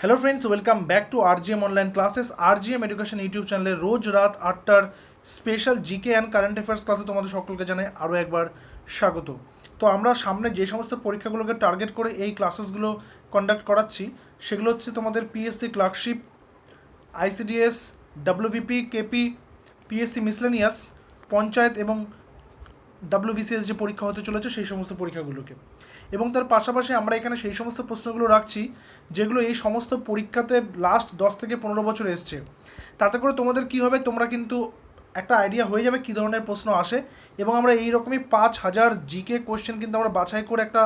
Hello friends welcome back to RGM online classes RGM education YouTube চ্যানেলে রোজ রাত আটটার special GK and current affairs ক্লাসে তোমাদের সকলকে জানাই আরও একবার স্বাগত। তো আমরা সামনে যে সমস্ত পরীক্ষাগুলোকে টার্গেট করে এই ক্লাসেসগুলো কন্ডাক্ট করাচ্ছি, সেগুলো হচ্ছে তোমাদের PSC clerkship ICDS WBP KP PSC miscellaneous panchayat এবং ডাব্লিউবিসিএস যে পরীক্ষা হতে চলেছে সেই সমস্ত পরীক্ষাগুলোকে। এবং তার পাশাপাশি আমরা এখানে সেই সমস্ত প্রশ্নগুলো রাখছি, যেগুলো এই সমস্ত পরীক্ষাতে লাস্ট দশ থেকে পনেরো বছর এসছে। তাতে করে তোমাদের কি হবে, তোমরা কিন্তু একটা আইডিয়া হয়ে যাবে কী ধরনের প্রশ্ন আসে এবং আমরা এই রকমই পাঁচ হাজার জিকে কোশ্চেন কিন্তু আমরা বাছাই করে একটা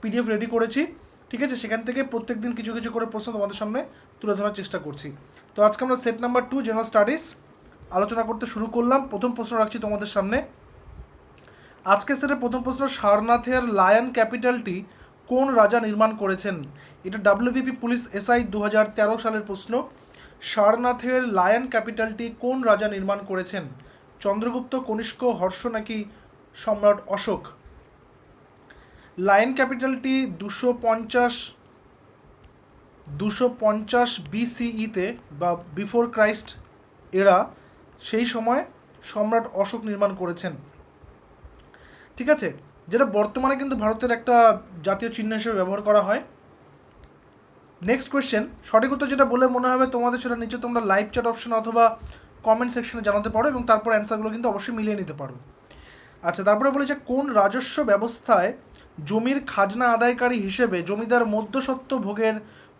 পিডিএফ রেডি করেছি। ঠিক আছে, সেখান থেকে প্রত্যেক দিন কিছু কিছু করে প্রশ্ন তোমাদের সামনে তুলে ধরার চেষ্টা করছি। তো আজকে আমরা set number two general studies আলোচনা করতে শুরু করলাম। প্রথম প্রশ্ন রাখছি তোমাদের সামনে। আজকে সেটের প্রথম প্রশ্ন, সারনাথের লায়ন ক্যাপিটালটি কোন রাজা নির্মাণ করেছেন? এটা ডাব্লিউবিপি পুলিশ এসআই দু তেরো সালের প্রশ্ন, সারনাথের লায়ন ক্যাপিটালটি কোন রাজা নির্মাণ করেছেন? চন্দ্রগুপ্ত, কনিষ্ক, হর্ষ নাকি সম্রাট অশোক? লায়ন ক্যাপিটালটি দুশো পঞ্চাশ দুশো পঞ্চাশ বিসিইতে বা বিফোর ক্রাইস্ট এরা সেই সময় সম্রাট অশোক নির্মাণ করেছেন। ঠিক আছে? যেটা বর্তমানে কিন্তু ভারতের একটা জাতীয় চিহ্ন হিসেবে ব্যবহার করা হয়। নেক্সট কোয়েশ্চেন সঠিক উত্তর যেটা বলে মনে হবে তোমাদের সেটা নিচে তোমরা লাইভ চ্যাট অপশন অথবা কমেন্ট সেকশনে জানাতে পারো এবং তারপর অ্যান্সারগুলো কিন্তু অবশ্যই মিলিয়ে নিতে পারো। আচ্ছা তারপরে বলেছে কোন রাজস্ব ব্যবস্থায় জমির খাজনা আদায়কারী হিসেবে জমিদার মধ্যসত্ত্ব ভোগের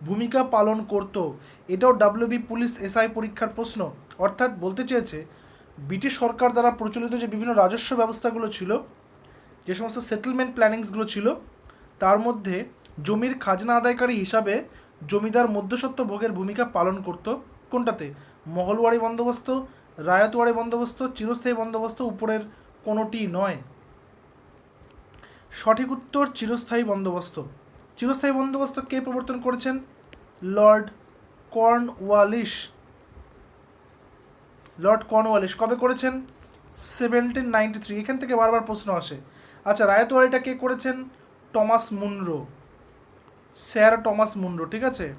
ভূমিকা পালন করত? এটাও ডাব্লিউবি পুলিশ এসআই পরীক্ষার প্রশ্ন। অর্থাৎ বলতে চেয়েছে, ব্রিটিশ সরকার দ্বারা প্রচলিত যে বিভিন্ন রাজস্ব ব্যবস্থাগুলো ছিল যে সমস্ত সেটেলমেন্ট প্ল্যানিংসগুলো ছিল, তার মধ্যে জমির খাজনা আদায়কারী হিসাবে জমিদার মধ্যসত্ত্ব ভোগের ভূমিকা পালন করত কোনটাতে? মহলওয়ারি বন্দোবস্ত, রায়তওয়ারি বন্দোবস্ত, চিরস্থায়ী বন্দোবস্ত উপরের কোনোটি নয়। সঠিক উত্তর, চিরস্থায়ী বন্দোবস্ত। চিরস্থায়ী বন্দোবস্ত কে প্রবর্তন করেছেন? লর্ড কর্নওয়ালিস লর্ড কর্নওয়ালিস কবে করেছেন? Seventeen ninety three. এখান থেকে বারবার প্রশ্ন আসে। আচ্ছা রায়তওয়ারিটা কে করেছেন? Thomas Munro. Sir Thomas Munro, ঠিক আছে?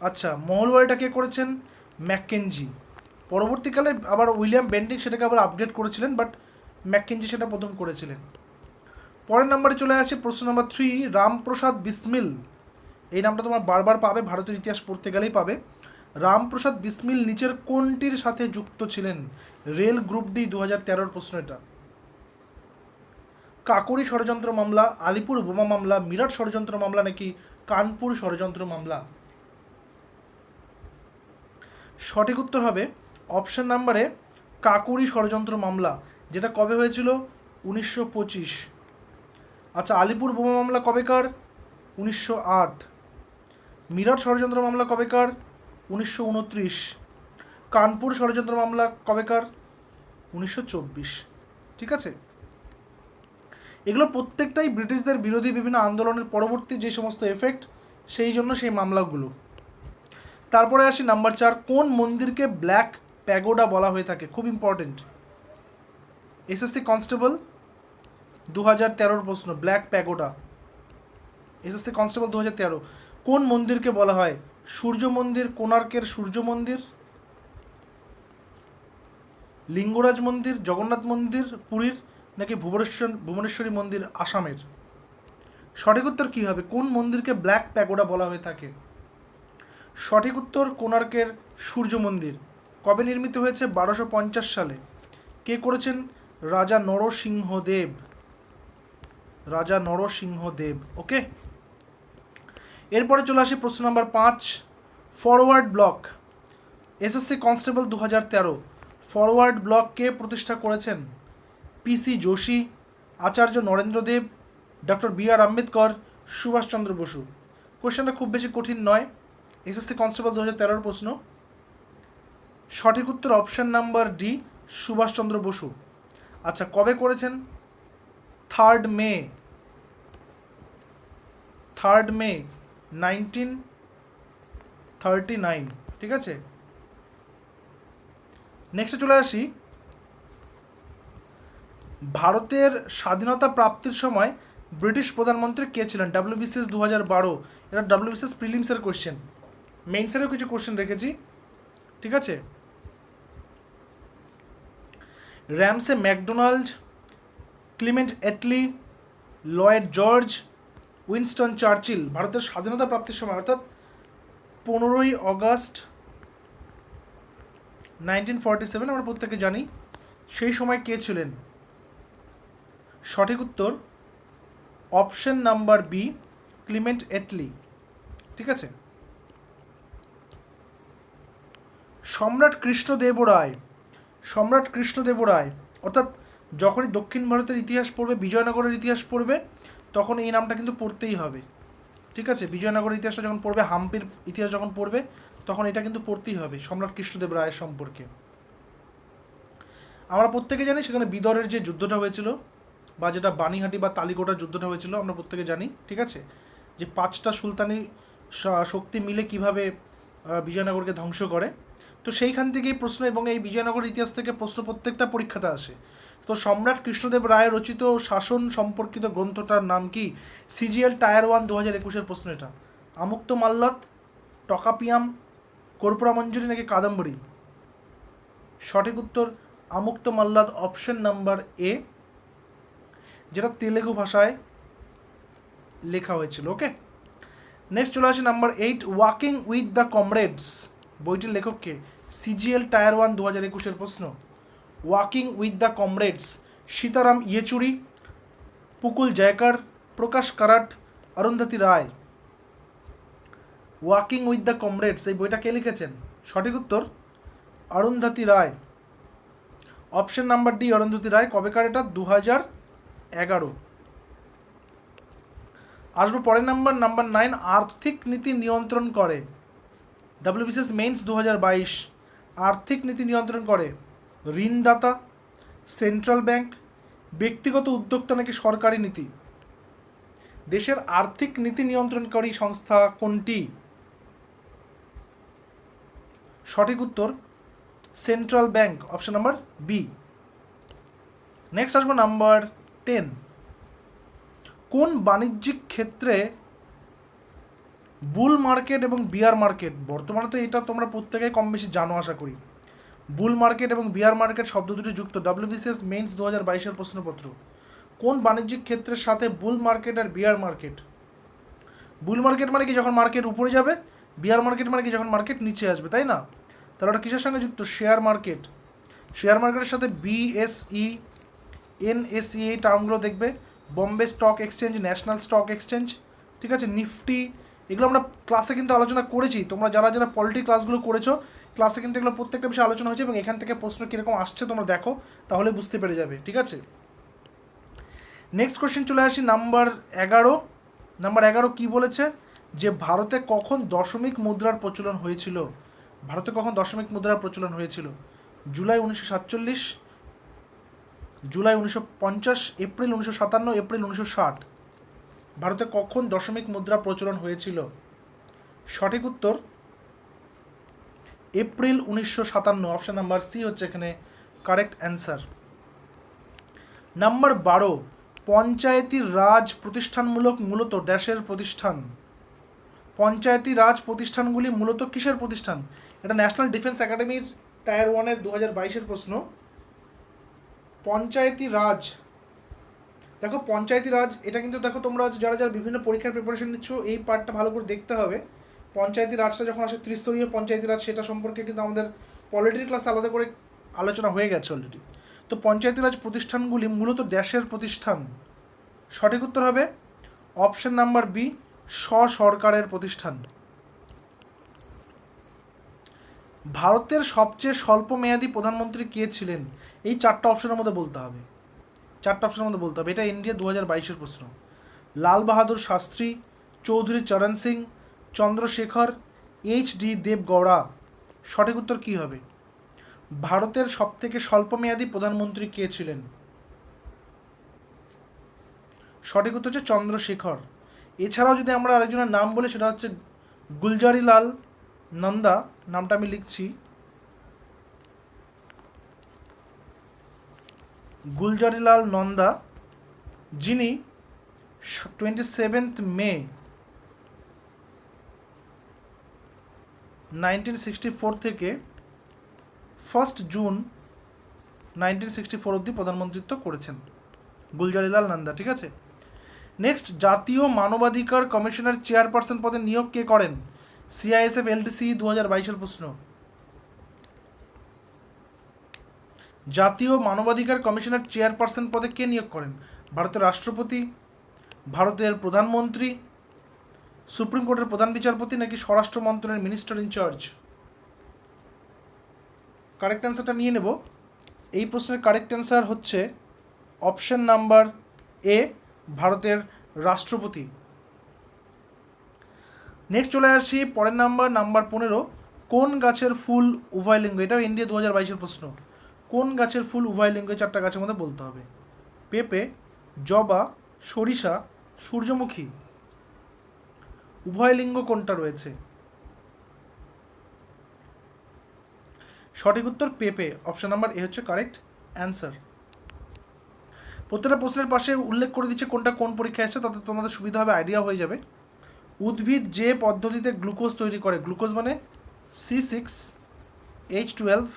আচ্ছা মহলওয়ারিটা কে করেছেন? ম্যাককেনজি। পরবর্তীকালে আবার উইলিয়াম বেন্ডিং সেটাকে আবার আপডেট করেছিলেন বাট ম্যাককেনজি সেটা প্রথম করেছিলেন। পরের নাম্বারে চলে আসে প্রশ্ন নাম্বার থ্রি রামপ্রসাদ বিসমিল। এই নামটা তোমার বারবার পাবে, ভারতের ইতিহাস পড়তে গেলেই পাবে। রামপ্রসাদ বিসমিল নিচের কোনটির সাথে যুক্ত ছিলেন? রেল গ্রুপ ডি দু হাজার তেরোর প্রশ্ন এটা। কাকুরি ষড়যন্ত্র মামলা, আলিপুর বোমা মামলা, মিরাট ষড়যন্ত্র মামলা নাকি কানপুর ষড়যন্ত্র মামলা? সঠিক উত্তর হবে অপশন নাম্বারে কাকুরি ষড়যন্ত্র মামলা, যেটা কবে হয়েছিল? উনিশশো পঁচিশ। আচ্ছা আলিপুর বোমা মামলা কবেকার উনিশশো আট। মিরাট ষড়যন্ত্র মামলা কবেকার উনিশশো উনত্রিশ। কানপুর ষড়যন্ত্র মামলা কবেকার উনিশশো চব্বিশ। ঠিক আছে? এগুলো প্রত্যেকটাই ব্রিটিশদের বিরোধী বিভিন্ন আন্দোলনের পরবর্তী যে সমস্ত এফেক্ট সেই জন্য সেই মামলাগুলো। তারপরে আসি নাম্বার চার, কোন মন্দিরকে ব্ল্যাক প্যাগোডা বলা হয়ে থাকে? খুব ইম্পর্টেন্ট এসএসসি কনস্টেবল দু হাজার তেরোর প্রশ্ন ব্ল্যাক প্যাগোডা এসএসসি কনস্টেবল দু হাজার তেরো। কোন মন্দিরকে বলা হয়? সূর্য মন্দির, কোণার্কের সূর্য মন্দির, লিঙ্গরাজ মন্দির, জগন্নাথ মন্দির, পুরীর নাকি ভুবনেশ্বর, ভুবনেশ্বরী মন্দির আসামের? সঠিক উত্তর কী হবে? কোন মন্দিরকে ব্ল্যাক প্যাগোডা বলা হয়ে থাকে? সঠিক উত্তর কোণার্কের সূর্য মন্দির। কবে নির্মিত হয়েছে? বারোশো পঞ্চাশ সালে। কে করেছেন? রাজা নরসিংহদেব। রাজা নরসিংহদেব, ওকে? এরপরে চলে আসি প্রশ্ন নাম্বার পাঁচ, ফরওয়ার্ড ব্লক। এসএসসি কনস্টেবল দু হাজার তেরো। ফরওয়ার্ড ব্লক কে প্রতিষ্ঠা করেছেন? PC Joshi Acharya Narendradev doctor B R Ambedkar Subhashchandra Basu কোশ্চেনটা খুব বেশি কঠিন নয়। এসএসসি কনস্টেবল দু হাজার তেরোর প্রশ্ন। সঠিক উত্তর option number D Subhashchandra Basu আচ্ছা কবে করেছেন? Third May third May nineteen thirty nine ঠিক আছে? নেক্সটে চলে আসি। ভারতের স্বাধীনতা প্রাপ্তির সময় ব্রিটিশ প্রধানমন্ত্রী কে ছিলেন? ডাব্লিউবিসিএস দু হাজার বারো। এটা ডাব্লিউবিসিএস প্রিলিমসের কোশ্চেন মেইনসেরও কিছু কোশ্চেন রেখেছি ঠিক আছে? Ramsay MacDonald Clement Attlee Lloyd George Winston Churchill ভারতের স্বাধীনতা প্রাপ্তির সময়, অর্থাৎ পনেরোই অগস্ট নাইনটিন ফর্টি সেভেন আমরা প্রত্যেকে জানি, সেই সময় কে ছিলেন? সঠিক উত্তর option number B, Clement Attlee. ঠিক আছে? সম্রাট কৃষ্ণদেব রায় সম্রাট কৃষ্ণদেব রায় অর্থাৎ যখনই দক্ষিণ ভারতের ইতিহাস পড়বে, বিজয়নগরের ইতিহাস পড়বে, তখন এই নামটা কিন্তু পড়তেই হবে। ঠিক আছে? বিজয়নগরের ইতিহাসটা যখন পড়বে, হাম্পির ইতিহাস যখন পড়বে, তখন এটা কিন্তু পড়তেই হবে, সম্রাট কৃষ্ণদেব রায়ের সম্পর্কে। আমরা প্রত্যেকে জানি সেখানে বিদরের যে যুদ্ধটা হয়েছিল বা যেটা বানিহাটি বা তালিকোটার যুদ্ধটা হয়েছিল, আমরা প্রত্যেকে জানি, ঠিক আছে? যে পাঁচটা সুলতানি শক্তি মিলে কীভাবে বিজয়নগরকে ধ্বংস করে? তো সেইখান থেকেই প্রশ্ন এবং এই বিজয়নগর ইতিহাস থেকে প্রশ্ন প্রত্যেকটা পরীক্ষাতে আসে। তো সম্রাট কৃষ্ণদেব রায় রচিত শাসন সম্পর্কিত গ্রন্থটার নাম কি? সিজিএল টায়ার ওয়ান দু হাজার একুশের প্রশ্ন এটা। আমুক্ত মাল্লত টকাপিয়াম, কর্পূরা মঞ্জুরি নাকি কাদম্বরী? সঠিক উত্তর, আমুক্ত মাল্লাদ অপশন নাম্বার এ যেটা তেলেগু ভাষায় লেখা হয়েছিল ওকে নেক্সট চলে আসে number eight walking with the comrades বইটির লেখককে সিজিএল টায়ার ওয়ান দু হাজার একুশের প্রশ্ন। Walking with the comrades Sitaram Yechury, Pupul Jayakar, Prakash Karat, Arundhati Roy. Walking with the comrades এই বইটা কে লিখেছেন? সঠিক উত্তর, Arundhati Roy. Option number D Arundhati Roy. কবেকার এটা? দু হাজার এগারো। আসব পরের নাম্বার নাম্বার নাইন আর্থিক নীতি নিয়ন্ত্রণ করে। ডাব্লিউবিসিএস মেইনস দু বাইশ, আর্থিক নীতি নিয়ন্ত্রণ করে। ঋণদাতা সেন্ট্রাল ব্যাংক ব্যক্তিগত উদ্যোক্তা নাকি সরকারি নীতি? দেশের আর্থিক নীতি নিয়ন্ত্রণকারী সংস্থা কোনটি? সঠিক উত্তর central bank option number B next আসব নাম্বার টেন। কোন বাণিজ্যিক ক্ষেত্রে বুল মার্কেট এবং বিয়ার মার্কেট, বর্তমানে তো এটা তোমরা প্রত্যেকেই কম বেশি জানো আশা করি। বুল মার্কেট এবং বিয়ার মার্কেট শব্দ দুটি যুক্ত, ডাব্লিউবিসিএস মেইনস দু হাজার বাইশের প্রশ্নপত্র। কোন বাণিজ্যিক ক্ষেত্রের সাথে বুল মার্কেট আর বিয়ার মার্কেট? বুল মার্কেট মানে কি যখন মার্কেট উপরে যাবে, বিয়ার মার্কেট মানে কি যখন মার্কেট নিচে আসবে, তাই না? তাহলে ওটা কিসের সঙ্গে যুক্ত? Share market. শেয়ার মার্কেটের সাথে বিএসই এনএসই এই টার্মগুলো দেখবে Bombay stock exchange national stock exchange ঠিক আছে? নিফটি এগুলো আমরা ক্লাসে কিন্তু আলোচনা করেছি। তোমরা যারা যারা পলিটি ক্লাসগুলো করেছ ক্লাসে কিন্তু এগুলো প্রত্যেকটা বিষয়ে আলোচনা হয়েছে এবং এখান থেকে প্রশ্ন কীরকম আসছে তোমরা দেখো, তাহলে বুঝতে পেরে যাবে, ঠিক আছে? নেক্সট কোশ্চেন চলে আসি নাম্বার এগারো। নাম্বার এগারো কি বলেছে? যে ভারতে কখন দশমিক মুদ্রার প্রচলন হয়েছিল? ভারতে কখন দশমিক মুদ্রার প্রচলন হয়েছিল? জুলাই উনিশশো সাতচল্লিশ জুলাই উনিশশো পঞ্চাশ, এপ্রিল উনিশশো সাতান্ন, এপ্রিল উনিশশো ষাট। ভারতে কখন দশমিক মুদ্রা প্রচলন হয়েছিল? সঠিক উত্তর, এপ্রিল উনিশশো সাতান্ন। অপশন নাম্বার সি হচ্ছে এখানে কারেক্ট অ্যান্সার নাম্বার বারো, পঞ্চায়েতি রাজ প্রতিষ্ঠানমূলক মূলত ড্যাশের প্রতিষ্ঠান। পঞ্চায়েতি রাজ প্রতিষ্ঠানগুলি মূলত কিসের প্রতিষ্ঠান? এটা ন্যাশনাল ডিফেন্স একাডেমির টায়ার ওয়ানের দু হাজার বাইশের প্রশ্ন। পঞ্চায়েতি রাজ। দেখো, পঞ্চায়েতি রাজ, এটা কিন্তু দেখো তোমরা যারা যারা বিভিন্ন পরীক্ষার প্রিপারেশন নিচ্ছ, এই পার্টটা ভালো করে দেখতে হবে। পঞ্চায়েতি রাজটা যখন আসে, ত্রিস্তরীয় পঞ্চায়েতি রাজ, সেটা সম্পর্কে কিন্তু আমাদের পলিটিক্যাল ক্লাস আলাদা করে আলোচনা হয়ে গেছে অলরেডি তো পঞ্চায়েতি রাজ প্রতিষ্ঠানগুলি মূলত দেশের প্রতিষ্ঠান। সঠিক উত্তর হবে অপশন নাম্বার বি সরকারের প্রতিষ্ঠান। ভারতের সবচেয়ে স্বল্প মেয়াদী প্রধানমন্ত্রী কে ছিলেন? এই চারটা অপশনের মধ্যে বলতে হবে। চারটা অপশনের মধ্যে বলতে হবে। এটা ইন্ডিয়া দু হাজার বাইশের প্রশ্ন। Lal Bahadur Shastri, Chaudhary Charan Singh, Chandrashekhar, H D Deve Gowda. সঠিক উত্তর কী হবে? ভারতের সবথেকে স্বল্পমেয়াদী প্রধানমন্ত্রী কে ছিলেন? সঠিক উত্তর হচ্ছে চন্দ্রশেখর। এছাড়াও যদি আমরা আরেকজনের নাম বলি, সেটা হচ্ছে গুলজারিলাল নন্দা। নামটা আমি লিখছি। গুলজারিলাল নন্দা, যিনি twenty seventh May nineteen sixty four থেকে first June nineteen sixty four অবধি প্রধানমন্ত্রিত্ব করেছেন। গুলজারিলাল নন্দা, ঠিক আছে? নেক্সট জাতীয় মানবাধিকার কমিশনের চেয়ারপারসন পদে নিয়োগ কে করেন? সিআইএসএফ এলডিসি দু হাজার বাইশের প্রশ্ন। জাতীয় মানবাধিকার কমিশনের চেয়ারপারসন পদে কে নিয়োগ করেন? ভারতের রাষ্ট্রপতি, ভারতের প্রধানমন্ত্রী, সুপ্রিম কোর্টের প্রধান বিচারপতি নাকি স্বরাষ্ট্র মন্ত্রণের মিনিস্টার ইনচার্জ কারেক্ট অ্যান্সারটা নিয়ে নেব। এই প্রশ্নের কারেক্ট অ্যান্সার হচ্ছে অপশন নাম্বার এ ভারতের রাষ্ট্রপতি। নেক্সট চলে আসি পরের নাম্বার নাম্বার পনেরো। কোন গাছের ফুল উভয়লিঙ্গ এটাও ইন্ডিয়া দু হাজার বাইশের প্রশ্ন। কোন গাছের ফুল উভয়লিঙ্গ এই চারটা গাছের মধ্যে বলতে হবে। পেঁপে, জবা, সরিষা, সূর্যমুখী। উভয়লিঙ্গ কোনটা রয়েছে? সঠিক উত্তর পেঁপে। অপশন নাম্বার এ হচ্ছে কারেক্ট অ্যান্সার প্রত্যেকটা প্রশ্নের পাশে উল্লেখ করে দিচ্ছে কোনটা কোন পরীক্ষা এসেছে, তাতে তোমাদের সুবিধা হবে আইডিয়া হয়ে যাবে। উদ্ভিদ যে পদ্ধতিতে গ্লুকোজ তৈরি করে, গ্লুকোজ মানে C six H twelve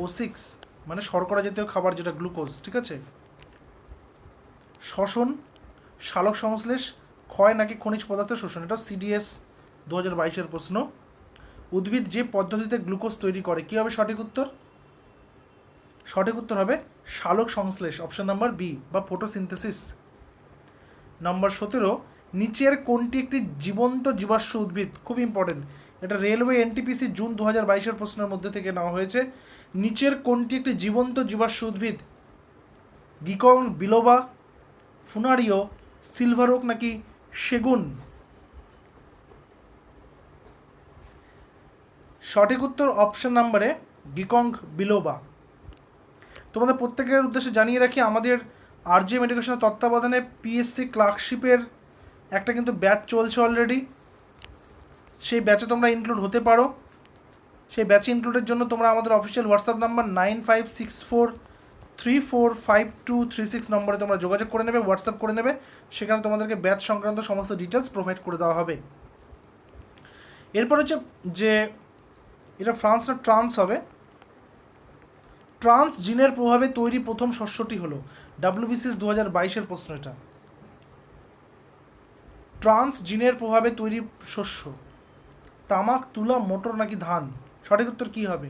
O six মানে শর্করা জাতীয় খাবার যেটা গ্লুকোজ, ঠিক আছে? শ্বসন সালোক সংশ্লেষ, ক্ষয় নাকি খনিজ পদার্থ শোষণ এটা সিডিএস দু হাজার বাইশের প্রশ্ন। উদ্ভিদ যে পদ্ধতিতে গ্লুকোজ তৈরি করে, কী হবে সঠিক উত্তর? সঠিক উত্তর হবে সালোক সংশ্লেষ, অপশন নাম্বার বি বা ফটোসিনথেসিস নাম্বার সতেরো নিচের কোনটি একটি জীবন্ত জীবাশ্ম উদ্ভিদ? খুব ইম্পর্টেন্ট এটা রেলওয়ে এনটিপিসি জুন দু হাজার বাইশের প্রশ্নের মধ্যে থেকে নেওয়া হয়েছে। নিচের কোনটি একটি জীবন্ত জীবাশ্ম উদ্ভিদ? গিকং, বিলোবা, ফুনারিও সিলভারওক নাকি সেগুন? সঠিক উত্তর অপশন নাম্বারে গিকং, বিলোবা। তোমাদের প্রত্যেকের উদ্দেশ্যে জানিয়ে রাখি, আমাদের আর আরজিএম এডুকেশনের তত্ত্বাবধানে পিএসসি ক্লার্কশিপের একটা কিন্তু ব্যাচ চলছে অলরেডি সেই ব্যাচে তোমরা ইনক্লুড হতে পারো। সেই ব্যাচে ইনক্লুডের জন্য তোমরা আমাদের official WhatsApp number nine five six four three four five two three six নম্বরে তোমরা যোগাযোগ করে নেবে হোয়াটসঅ্যাপ করে নেবে। সেখানে তোমাদেরকে ব্যাচ সংক্রান্ত সমস্ত ডিটেলস প্রোভাইড করে দেওয়া হবে। এরপর হচ্ছে যে, এটা ফ্রান্স না ট্রান্স হবে? ট্রান্স জিনের প্রভাবে তৈরি প্রথম শস্যটি হলো। ডাব্লিউবিসিএস দু হাজার বাইশের প্রশ্ন এটা। ট্রান্স জিনের প্রভাবে তৈরি শস্য। তামাক, তুলা, মোটর নাকি ধান? সঠিক উত্তর কী হবে?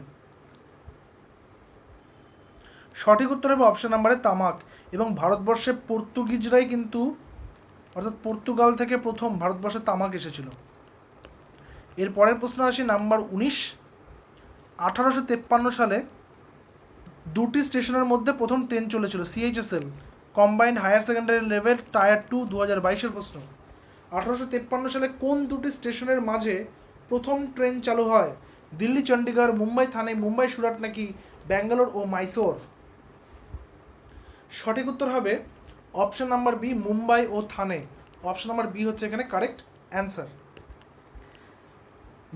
সঠিক উত্তর হবে অপশন নাম্বারে তামাক এবং ভারতবর্ষে পর্তুগিজরাই কিন্তু, অর্থাৎ পর্তুগাল থেকে প্রথম ভারতবর্ষে তামাক এসেছিল। এর পরের প্রশ্ন আসি নাম্বার উনিশ। আঠারোশো তেপ্পান্ন সালে দুটি স্টেশনের মধ্যে প্রথম ট্রেন চলেছিল CHSL combined higher secondary level tier two দু হাজার বাইশের প্রশ্ন। আঠারোশো সালে কোন দুটি স্টেশনের মাঝে প্রথম ট্রেন চালু হয়? দিল্লি, চণ্ডীগড়, মুম্বাই থানে, মুম্বাই, সুরাট নাকি ব্যাঙ্গালোর ও মাইসোর? সঠিক উত্তর হবে অপশন নাম্বার বি, মুম্বাই ও থানে। অপশন নাম্বার বি হচ্ছে এখানে কারেক্ট অ্যান্সার।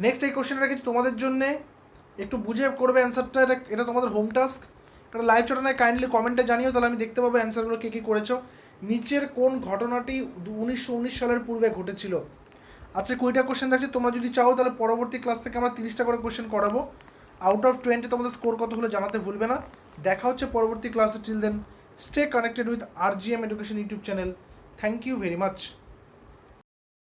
নেক্সট এই কোশ্চেনটা রেখেছি তোমাদের জন্যে। একটু বুঝে করবে অ্যান্সারটা, এটা তোমাদের হোম টাস্ক। এটা লাইভ চটানায় কাইন্ডলি কমেন্টে জানিও, তাহলে আমি দেখতে পাবো অ্যান্সারগুলো কে কী করেছ। নিচের কোন ঘটনাটি উনিশশো উনিশ সালের পূর্বে ঘটেছিল? আচ্ছা কুড়িটা কোশ্চেন রাখছি, তোমরা যদি চাও তাহলে পরবর্তী ক্লাস থেকে আমরা তিরিশটা করে কোশ্চেন করাবো। আউট অফ টোয়েন্টি তোমাদের স্কোর কত হলে জানাতে ভুলবে না। দেখা হচ্ছে পরবর্তী ক্লাসে till then stay connected with R G M education YouTube channel thank you very much